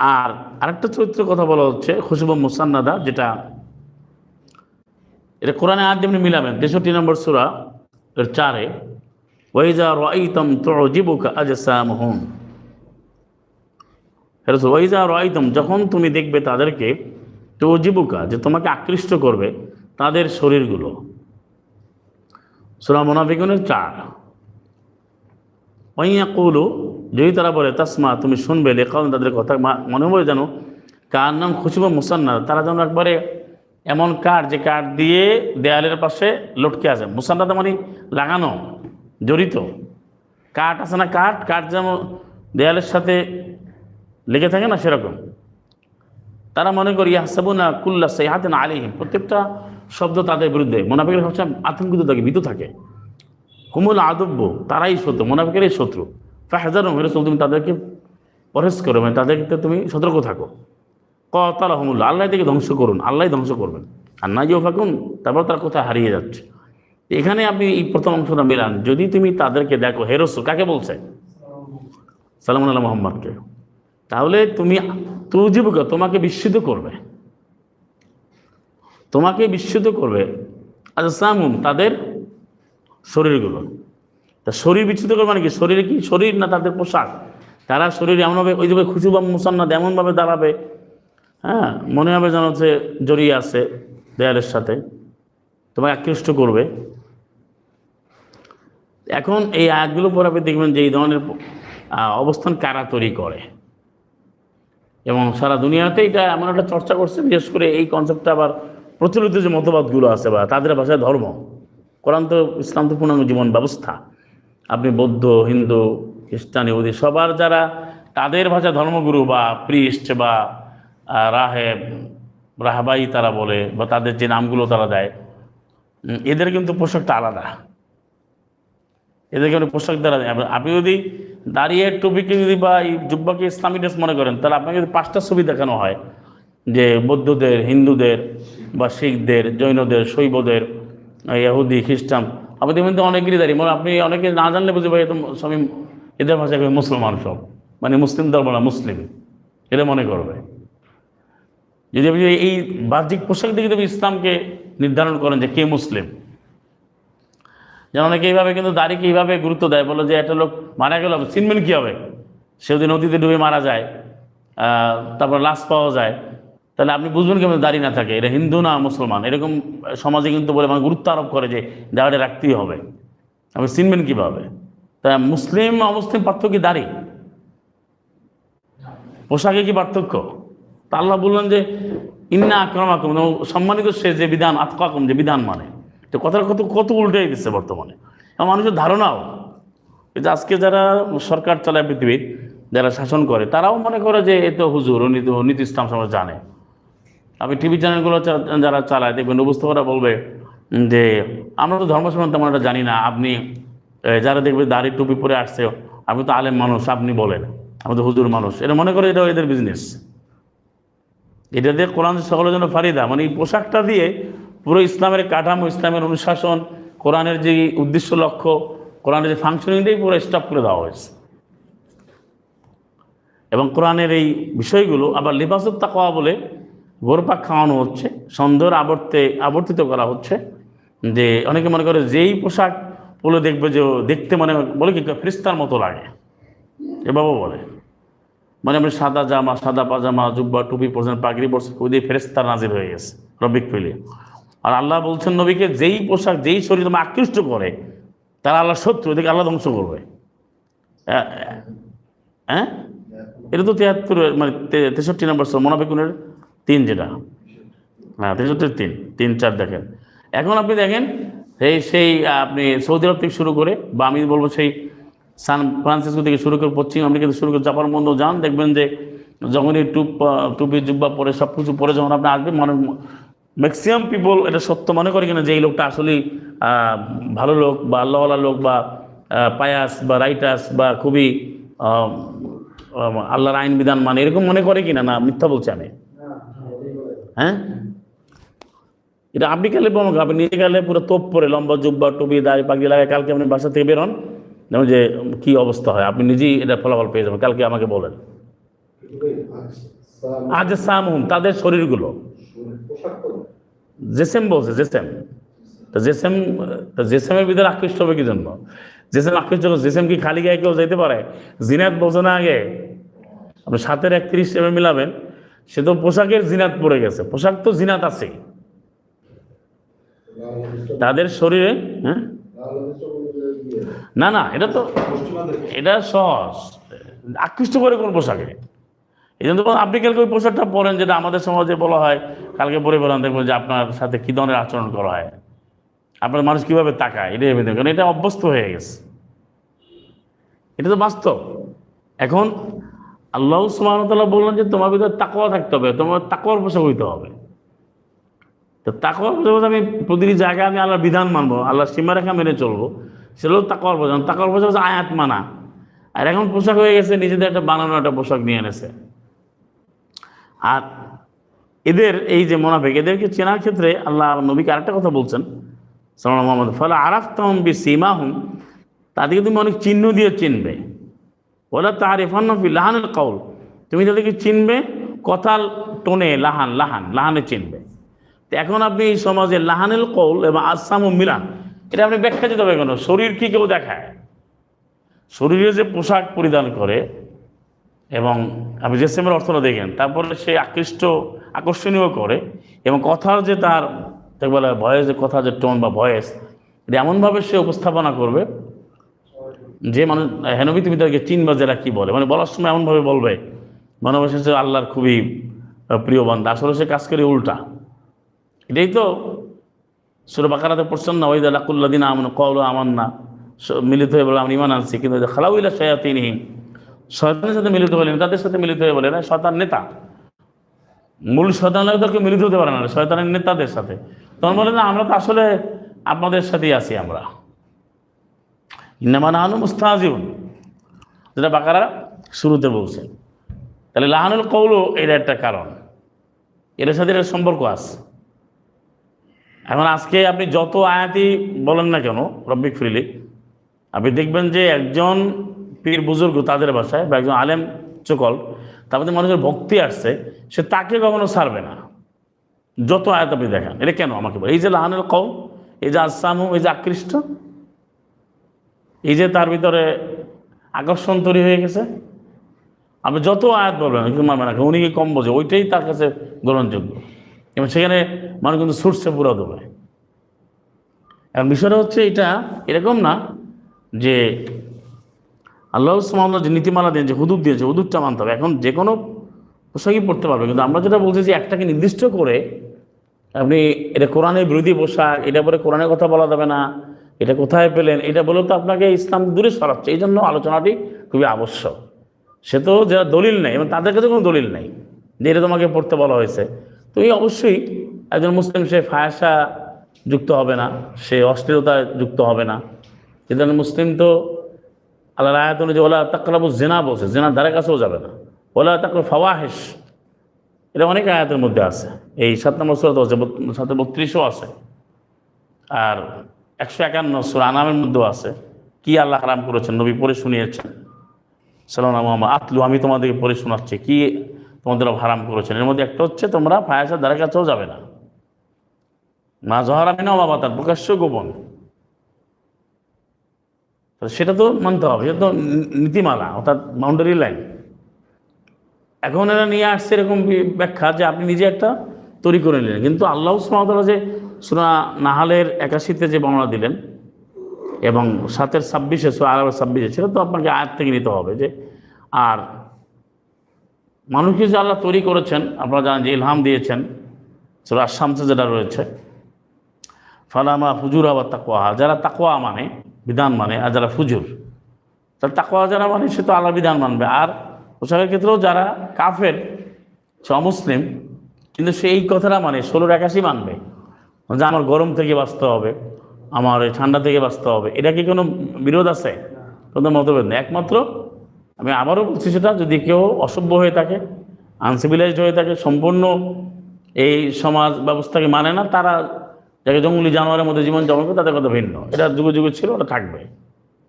আর আরেকটা চরিত্রের কথা বলা হচ্ছে খুশবু মুসান্নাদা, যেটা এটা কোরআনে আজ যেমনি মিলাবেন, তেষট্টি নম্বর সুরা এর চারে ওয়াইজা রাইতম তুজিবুকা আজসামহুম। হেরসুল ওয়াইজা রাইতম, যখন তুমি দেখবে তাদেরকে তুজিবুকা, যে তোমাকে আকৃষ্ট করবে তাদের শরীরগুলো। সুরা মোনাফিকুনের চার ওয়াইয়া কৌলু যদি তারা বলে, তাসমা, তুমি শুনবে লেখাও তাদের কথা মনে হবে যেন কার নাম খুশিবা মুসান্না। তারা যেন একবারে এমন কাঠ, যে কাঠ দিয়ে দেয়ালের পাশে লটকে আছে। মুসান্নাতে মানে লাগানো, জড়িত। কাঠ আছে না কাঠ? কাঠ যেমন দেয়ালের সাথে লেগে থাকে না সেরকম। তারা মনে করি হাসাবু না কুল্লা না আলিহিম প্রত্যেকটা শব্দ তাদের বিরুদ্ধে। মোনাফিকের সবসময় আতঙ্কিত থাকে, ভীত থাকে। হুমুল আদব্য তারাই শত্রু, মোনাফিকেরই শত্রু। ফাহাজার রসুল তুমি তাদেরকে পরেশ করো মানে তাদেরকে তুমি সতর্ক থাকো। কতালা হুমুল্লা আল্লাহ থেকে ধ্বংস করুন আল্লাহ ধ্বংস করবেন। আর না জিও ফাকুন, তারপর তার কোথায় হারিয়ে যাচ্ছে। এখানে আপনি এই প্রথম অংশটা মিলান, যদি তুমি তাদেরকে দেখো হেরসুল কাকে বলছে? সালাম আল্লাহ মোহাম্মদকে। তাহলে তুমি তুজিবুকে তোমাকে বিস্মিত করবে। তোমাকে বিস্মিত করবে। আচ্ছা সামুম, তাদের শরীরগুলো। তা শরীর বিচ্ছিত করবে মানে কি? শরীরে কি? শরীর না তাদের পোশাক? তারা শরীর এমনভাবে, ওই যে খুশুবা মুসান্নাদ এমনভাবে দাঁড়াবে হ্যাঁ? মনে হবে যেন হচ্ছে জড়িয়ে আছে দেয়ালের সাথে। তোমাকে আকৃষ্ট করবে। এখন এই আয়াতগুলো পরে আপনি দেখবেন যে এই ধরনের অবস্থান কারা তৈরি করে? এবং সারা দুনিয়াতে এটা এমন একটা চর্চা করছে, বিশেষ করে এই কনসেপ্টটা আবার প্রচলিত যে মতবাদগুলো আছে বা তাদের ভাষায় ধর্ম। কোরআন তো ইসলাম তো পূর্ণাঙ্গ জীবন ব্যবস্থা। আপনি বৌদ্ধ, হিন্দু, খ্রিস্টান, ইহুদি, সবার যারা তাদের ভাষা ধর্মগুরু বা প্রিস্ট বা রাহেব রাহাবাই তারা বলে বা তাদের যে নামগুলো তারা দেয় এদের কিন্তু পোশাকটা আলাদা এদের কিন্তু পোশাক দ্বারা। আপনি- যদি দাঁড়িয়ে টুপিকে যদি বা এই জুব্বাকে ইসলামী ড্রেস মনে করেন, তাহলে আপনাকে যদি পাঁচটা ছবি দেখানো হয়, যে বৌদ্ধদের, হিন্দুদের বা শিখদের, জৈনদের, শৈবদের, ইহুদি, খ্রিস্টান দেখবেন তো অনেকেরই দাঁড়িয়ে। মানে আপনি অনেকে না জানলে বুঝে পাই তো সবই এদের ভাষায় মুসলমান সব। মানে মুসলিম ধর্ম না, মুসলিম। এটা মনে করবে। যদি আপনি এই বাহ্যিক পোশাক দেখে তুমি ইসলামকে নির্ধারণ করেন যে কে মুসলিম, যেন অনেকে এইভাবে কিন্তু দাড়িকে এইভাবে গুরুত্ব দেয়, বলে যে একটা লোক মারা গেল, চিনবেন কী হবে? সে যদি নদীতে ডুবে মারা যায় তারপর লাশ পাওয়া যায় তাহলে আপনি বুঝবেন কেমন দাড়ি না থাকে, এটা হিন্দু না মুসলমান, এরকম সমাজে কিন্তু বলে মানে গুরুত্ব আরোপ করে যে দাড়িটা রাখতেই হবে। আপনি চিনবেন কীভাবে? তা মুসলিম অমুসলিম পার্থক্য দাড়ি? পোশাকে কি পার্থক্য? তা আল্লাহ বললেন যে, ইন্না আক্রমাকুম সম্মানিত সে যে বিধান, আতকাকুম, যে বিধান মানে। তো কথাটা কত কত উল্টাই দিচ্ছে বর্তমানে। মানুষের ধারণাও যে আজকে যারা সরকার চালায় পৃথিবীর, যারা শাসন করে, তারাও মনে করে যে, এ তো হুজুর নীতি ইসলাম সমাজ জানে। আপনি টিভি চ্যানেলগুলো যারা চালায়, দেখবেন উপস্থাপনা বলবে যে, আমরা তো ধর্ম সম্বন্ধে তেমন একটা জানি না, আপনি যারা দেখবে দাড়ি টুপি পরে আসছে, আপনি তো আলেম মানুষ, আপনি বলেন আমি তো হুজুর মানুষ। এটা মনে করে এটা এদের বিজনেস এটা দিয়ে কোরআন সকলের জন্য ফারিদা। মানে এই পোশাকটা দিয়ে পুরো ইসলামের কাঠামো, ইসলামের অনুশাসন, কোরআনের যে উদ্দেশ্য লক্ষ্য, কোরআনের যে ফাংশনিংটাই পুরো স্টপ করে দেওয়া হয়েছে। এবং কোরআনের এই বিষয়গুলো আবার লিবাসত তাকওয়া বলে গোরপাক খাওয়ানো হচ্ছে সন্দেহের আবর্তে আবর্তিত করা হচ্ছে যে অনেকে মনে করে যেই পোশাক পরে দেখবে যে দেখতে মানে বলে কি ফ্রিস্তার মতো লাগে। এ এভাবে বলে। মানে আপনি সাদা জামা সাদা পাজামা জুব্বা টুপি পরছেন পাগড়ি পরছেন ওই দিয়ে ফেরেস্তার নাজির হয়ে গেছে রবিক ফেলে। আর আল্লাহ বলছেন নবীকে যেই পোশাক যেই শরীর তোমার আকৃষ্ট করে তারা আল্লাহ শত্রু এদিকে আল্লাহ ধ্বংস করবে। হ্যাঁ, এটা তো তিয়াত্তর মানে তেষট্টি নম্বর মনোবিকুনের তিন যেটা। হ্যাঁ তেষট্টির তিন তিন, চার দেখেন। এখন আপনি দেখেন, সেই সেই আপনি সৌদি আরব থেকে শুরু করে, বা আমি বলব সেই সান ফ্রান্সিসকো থেকে শুরু করে, পশ্চিম আমেরিকা থেকে শুরু করে, জাপান বন্ধ যান, দেখবেন যে যখনই টুপ টুপি, জুব্বা পরে, সব কিছু পরে যখন আপনি আসবেন মানুষ ম্যাক্সিমাম পিপল এটা সত্য মনে করে কিনা যে এই লোকটা আসলেই ভালো লোক বা আল্লাহওয়ালা লোক বা পায়াস বা রাইটাস বা খুবই আল্লাহর আইন বিধান মানে এরকম মনে করে কিনা না, মিথ্যা বলছে আমি। হ্যাঁ? এটা আপনি গেলে বলুন, আপনি নিজে গেলে পুরো তোপ পরে লম্বা জুব্বা, টুপি, দাড়ি পাগড়ি লাগায় কালকে আপনি বাসা থেকে বেরোন যেমন যে কি অবস্থা হয়। আপনি নিজেই এটা ফলাফল পেয়ে যাবেন। কালকে আমাকে বলেন। আজ সামুন, তাদের শরীরগুলো। জেসেম বলছে, জেসেম। তো জেসেম, তো জেসেমের ভিতরে আকৃষ্ট হবে কি জন্য জেসেম আকৃষ্ট জেসেম কি খালি গায়ে কেউ যেতে পারে? জিনাত বলছে না আগে। আপনি সাতের একত্রিশ এমএ মিলাবেন। সে তো পোশাকের জিনাত পড়ে গেছে। পোশাক তো জিনাত আছে। তাদের শরীরে হ্যাঁ? না না, এটা তো এটা সহজ। আকৃষ্ট করে কোন পোশাকে? এই জন্য আপনি কালকে ওই পোশাকটা পরেন যেটা আমাদের সমাজে বলা হয়, কালকে পরে বলেন দেখবেন যে আপনার সাথে কী ধরনের আচরণ করা হয়। আপনার মানুষ কীভাবে তাকায়, এটাই ভেবে কারণ এটা অভ্যস্ত হয়ে গেছে। এটা তো বাস্তব। এখন আল্লাহ সুমানতাল্লাহ বললেন যে তোমার ভিতরে তাকওয়া থাকতে হবে, তোমার তাকওয়ার পোশাক হইতে হবে। তো তাকওয়ার পোশাক আমি প্রতিটি জায়গায় আমি আল্লাহর বিধান মানবো, আল্লাহর সীমারেখা মেনে চলবো। সেগুলো তাকওয়ার পোশাক তাকওয়ার পোশাক হচ্ছে আয়াত মানা। আর এখন পোশাক হয়ে গেছে, নিজেদের একটা বানানো একটা পোশাক নিয়ে এনেছে। আর এদের এই যে মোনাফেক, এদেরকে চেনার ক্ষেত্রে আল্লাহ নবীকে আরেকটা কথা বলছেন সালাম মোহাম্মদ ফলে আরাফ তহম বি সীমা হুম তাদেরকে তুমি অনেক চিহ্ন দিয়ে চিনবে। ওলা তার ইফান্নফি লাহানের কৌল তুমি তাদেরকে চিনবে? কথার টোনে লাহান লাহান, লাহানে চিনবে। তো এখন আপনি এই সমাজে লাহানের কৌল এবং আসাম ও মিলান, এটা আপনি ব্যাখ্যা দিতে কেন? শরীর কি কেউ দেখায়? শরীরে যে পোশাক পরিধান করে এবং আপনি জেসেমের অর্থটা দেখেন, তারপরে সে আকৃষ্ট, আকর্ষণীয় করে এবং কথার যে তার বলে ভয়েস যে কথা যে টোন বা ভয়েস এটা এমনভাবে সে উপস্থাপনা করবে যে মানুষ, হেনবি তুমি তাদেরকে চিনবা যারা কী বলে? মানে বলার সময় এমনভাবে বলবে মনে বসে আল্লাহর খুবই প্রিয় বান্ধা আসলে সে কাজ করে উল্টা। এটাই তো সুর বাকারাতে পড়ছেন না ওই দালাকুল্লাদিন আমন কল আমার না মিলিত হয়ে বলে, আমি ইমান আনছি। কিন্তু খালাউইলা শয়াতিনহীন শয়তানের সাথে মিলিত হলেন তাদের সাথে মিলিত হয়ে বলে না, শয়তান নেতা। মূল শয়তানের তো কেউ মিলিত হতে পারে না, শয়তানের নেতাদের সাথে। তখন বলে, না, আমরা তো আসলে আপনাদের সাথেই আছি আমরা। ইন্নামান আনু মুস্তাজিউন। যেটা বাকারা শুরুতে বলছে। তাহলে লাহানুল কৌলও এটা একটা কারণ। এর সাথে এর সম্পর্ক আছে। এখন আজকে আপনি যত আয়াতি বলেন না কেন, রব্বিক ফ্রিলি, আপনি দেখবেন যে একজন পীর বুজুর্গ তাদের ভাষায় বা একজন আলেম চকল তার মধ্যে মানুষের ভক্তি আসছে, সে তাকে কখনো ছাড়বে না। যত আয়াত আপনি দেখেন, এটা কেন আমাকে বলে? এই যে লাহানুল কৌ এই যে আসামু এই যে আকৃষ্ট এই যে তার ভিতরে আকর্ষণ তৈরি হয়ে গেছে, আপনি যত আয়াত বলবেন কিন্তু মানবে না, উনি কি কম বোঝে, ওইটাই তার কাছে গ্রহণযোগ্য। এবং সেখানে মানুষ কিন্তু ছুটছে পুরো দেবে এখন বিষয়টা হচ্ছে এটা এরকম না যে আল্লাহ সুমাল্লাহ যে নীতিমালা দিয়েছে হুদুদ দিয়েছে, হুদুদটা মানতে হবে। এখন যে কোনো পোশাকই পড়তে পারবে। কিন্তু আমরা যেটা বলছি যে একটাকে নির্দিষ্ট করে আপনি এটা কোরআনের বিরোধী পোশাক, এটা পরে কোরআনের কথা বলা যাবে না এটা কোথায় পেলেন? এটা বলেও তো আপনাকে ইসলাম দূরে সরাচ্ছে। এই জন্য আলোচনাটি খুবই আবশ্যক। সে তো যারা দলিল নেই এবং তাদের কাছে কোনো দলিল নেই যে এটা তোমাকে পড়তে বলা হয়েছে। তো এই অবশ্যই একজন মুসলিম, সে ফায়াসা যুক্ত হবে না, সে অশ্লীলতা যুক্ত হবে না। কিন্তু মুসলিম তো আল্লাহ আয়াত অনুযায়ী ওলা তাকরাবু জেনা বলছে জেনার ধারে কাছেও যাবে না। ওলা তাকর ফাওয়াহেস এটা অনেক আয়াতের মধ্যে আছে। এই সাত নম্বর সুরাত আছে সাথে বত্রিশও আছে। আর একশো একান্ন সুরা আনামের মধ্যেও আছে। কি আল্লাহ হারাম করেছেন? নবী পড়ে শুনিয়েছেন। সালাম আতলু, আমি তোমাদেরকে পড়ে শোনাচ্ছি। কি তোমাদের হারাম করেছেন? এর মধ্যে একটা হচ্ছে, তোমরা ফায়াসার ধারে কাছেও যাবে না। মা জহর আমি না বাবা প্রকাশ্য গোপন। সেটা তো মানতে হবে, সেটা তো নীতিমালা, অর্থাৎ বাউন্ডারি লাইন এখন এরা নিয়ে আসছে এরকম ব্যাখ্যা যে আপনি নিজে একটা তৈরি করে নিলেন। কিন্তু আল্লাহ সুমাতলা যে সুরা নাহালের একাশিতে যে বর্ণনা দিলেন এবং সাতের ছাব্বিশে সো আরবের ছাব্বিশে, সেটা তো আপনাকে আয়াত থেকে নিতে হবে যে, আর মানুষকে যে আল্লাহ তৈরি করেছেন, আপনারা জানেন যে ইলহাম দিয়েছেন, সুরা শামসে যেটা রয়েছে, ফালামা ফুজুর আবার তাকোয়া যারা তাকোয়া মানে বিধান মানে আর যারা ফুজুর তার তাকোয়া যারা মানে সে তো আল্লাহ বিধান মানবে। আর পোশাকের ক্ষেত্রেও যারা কাফের, সে অমুসলিম, কিন্তু সে এই কথাটা মানে ষোলোর একাশি মানবে। যে আমার গরম থেকে বাঁচতে হবে, আমার এই ঠান্ডা থেকে বাঁচতে হবে। এটা কি কোনো বিরোধ আছে? কোনো মতভেদ নেই। একমাত্র আমি আবারও বলছি সেটা, যদি কেউ অসভ্য হয়ে থাকে আনসিভিলাইজড হয়ে থাকে, সম্পূর্ণ এই সমাজ ব্যবস্থাকে মানে না, তারা যাকে জঙ্গলি জানোয়ারের মধ্যে জীবন করে, তাদের কথা ভিন্ন। এটা যুগে যুগে ছিল, ওটা থাকবে।